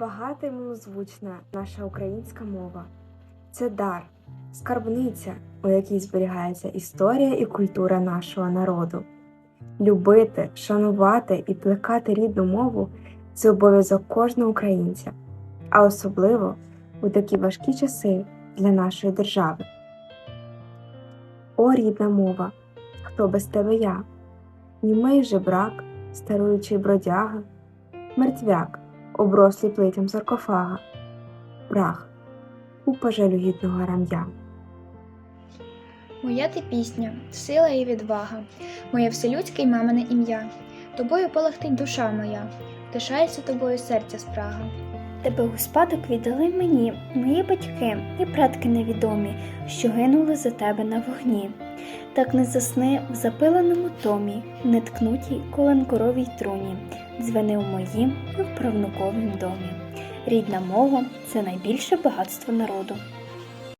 Багата й милозвучна наша українська мова. Це дар, скарбниця, у якій зберігається історія і культура нашого народу. Любити, шанувати і плекати рідну мову це обов'язок кожного українця, а особливо у такі важкі часи для нашої держави. О, рідна мова, хто без тебе я? Німий жебрак, старуючий бродяга, мертвяк, оброслий плитям саркофага, прах у пожалюгідного рам'я. Моя ти пісня, сила і відвага, моє вселюдське й мамине ім'я. Тобою полегтить душа моя, втишається тобою серця спрага. Тебе у спадок віддали мені, мої батьки і предки невідомі, що гинули за тебе на вогні. Так не засни в запиленому томі, не ткнутій коленкоровій труні, дзвени в моїм і в правнуковім домі. Рідна мова це найбільше багатство народу.